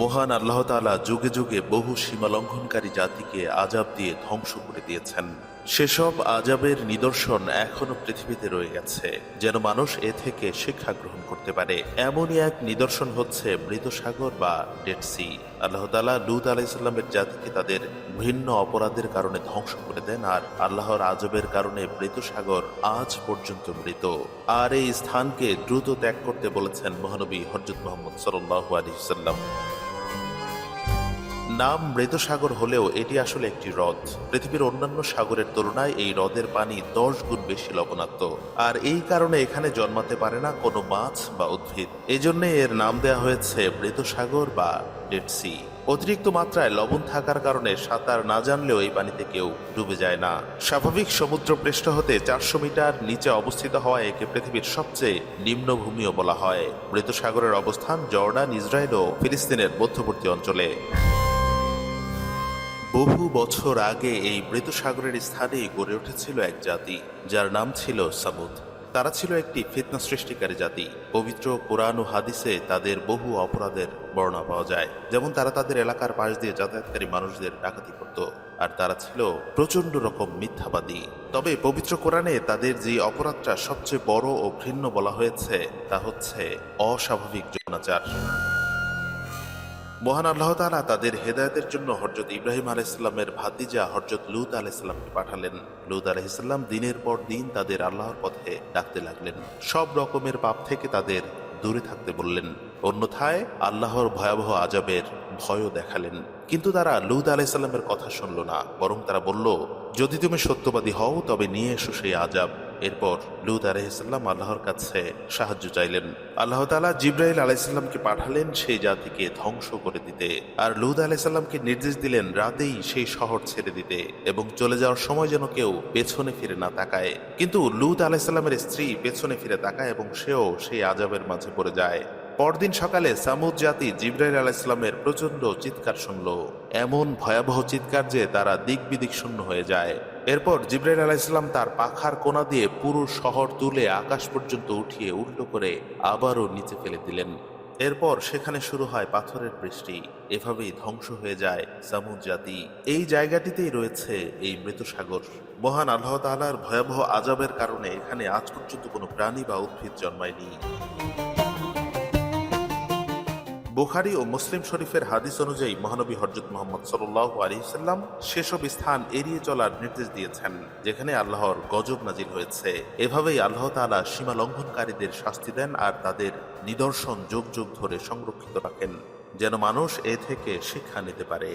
মহান আল্লাহ তাআলা যুগে যুগে বহু সীমা লঙ্ঘনকারী জাতিকে আজাব দিয়ে ধ্বংস করে দিয়েছেন। সেসব আজাবের নিদর্শন এখনও পৃথিবীতে রয়ে গেছে, যেন মানুষ এ থেকে শিক্ষা গ্রহণ করতে পারে। এমনই এক নিদর্শন হচ্ছে মৃত সাগর বা ডেড সি। আল্লাহ তালা লুত আলাইসাল্লামের জাতিকে তাদের ভিন্ন অপরাধের কারণে ধ্বংস করে দেন আর আল্লাহর আজবের কারণে মৃত সাগর আজ পর্যন্ত মৃত। আর এই স্থানকে দ্রুত ত্যাগ করতে বলেছেন মহানবী হরজত মোহাম্মদ সাল্লাহ আলী সাল্লাম। নাম মৃত সাগর হলেও এটি আসলে একটি হ্রদ। পৃথিবীর অন্যান্য সাগরের তুলনায় এই হ্রদের পানি দশ গুণ বেশি লবণাক্ত। আর এই কারণে এখানে জন্মাতে পারে না কোনো মাছ বা উদ্ভিদ। এজন্য এর নাম দেওয়া হয়েছে মৃত সাগর বা ডেড সি। অতিরিক্ত মাত্রায় লবণ থাকার কারণে সাঁতার না জানলেও এই পানিতে কেউ ডুবে যায় না। স্বাভাবিক সমুদ্র পৃষ্ঠ হতে চারশো মিটার নিচে অবস্থিত হওয়ায় একে পৃথিবীর সবচেয়ে নিম্নভূমিও বলা হয়। মৃত সাগরের অবস্থান জর্ডান, ইসরায়েল ও ফিলিস্তিনের মধ্যবর্তী অঞ্চলে। বহু বছর আগে এই মৃত সাগরের স্থানেই গড়ে উঠেছিল এক জাতি, যার নাম ছিল সামুদ। তারা ছিল একটি ফিতনা সৃষ্টিকারী জাতি। পবিত্র কোরআন ও হাদিসে তাদের বহু অপরাধের বর্ণনা পাওয়া যায়। যেমন তারা তাদের এলাকার পাশ দিয়ে যাতায়াতকারী মানুষদের ডাকাতি করত, আর তারা ছিল প্রচণ্ড রকম মিথ্যাবাদী। তবে পবিত্র কোরআনে তাদের যে অপরাধটা সবচেয়ে বড় ও ঘৃণ্য বলা হয়েছে, তা হচ্ছে অস্বাভাবিক যৌনাচার। মহান আল্লাহ তালা তাদের হেদায়েতের জন্য হরজত ইব্রাহিম আলাইসাল্লামের ভাতিজা হরজত লুত আলাইসাল্লামকে পাঠালেন। লুত আলাইসাল্লাম দিনের পর দিন তাদের আল্লাহর পথে ডাকতে লাগলেন। সব রকমের পাপ থেকে তাদের দূরে থাকতে বললেন। অন্যথায় আল্লাহর ভয়াবহ আজাবের ভয়ও দেখালেন। কিন্তু তারা লুত আলাইসাল্লামের কথা শুনল না, বরং তারা বলল, যদি তুমি সত্যবাদী হও, তবে নিয়ে এসো সেই আজাব এরপর লুত আলাইসাল্লাম আল্লাহর কাছে সাহায্য চাইলেন। আল্লাহ তালা জিব্রাইল আলাইসাল্লামকে পাঠালেন সেই জাতিকে ধ্বংস করে দিতে। আর লুত আলাইসাল্লামকে নির্দেশ দিলেন রাতেই সেই শহর ছেড়ে দিতে এবং চলে যাওয়ার সময় যেন কেউ পেছনে ফিরে না তাকায়। কিন্তু লুত আলাইসাল্লামের স্ত্রী পেছনে ফিরে তাকায় এবং সেও সেই আজাবের মাঝে পড়ে যায়। পরদিন সকালে সামুদ জাতি জিব্রাইল আলাইসাল্লামের প্রচণ্ড চিৎকার শুনল। এমন ভয়াবহ চিৎকার যে তারা দিক বিদিক শূন্য হয়ে যায়। এরপর জিব্রাইল আলাহ ইসলাম তার পাখার কোনা দিয়ে পুরো শহর তুলে আকাশ পর্যন্ত উঠিয়ে উল্টো করে আবারও নিচে ফেলে দিলেন। এরপর সেখানে শুরু হয় পাথরের বৃষ্টি। এভাবেই ধ্বংস হয়ে যায় সামুদ জাতি। এই জায়গাটিতেই রয়েছে এই মৃত সাগর। মহান আল্লাহ তাআলার ভয়াবহ আজাবের কারণে এখানে আজ পর্যন্ত কোনো প্রাণী বা উদ্ভিদ জন্মায়নি। বুখারি ও মুসলিম শরীফের হাদিস অনুযায়ী মহানবী হরজত মোহাম্মদ সাল্লাহ আলহিসাল্লাম সেসব স্থান এড়িয়ে চলার নির্দেশ দিয়েছেন, যেখানে আল্লাহর গজব নাজিল হয়েছে। এভাবেই আল্লাহ তালা সীমা লঙ্ঘনকারীদের শাস্তি দেন আর তাদের নিদর্শন যুগ যুগ ধরে সংরক্ষিত রাখেন, যেন মানুষ এ থেকে শিক্ষা নিতে পারে।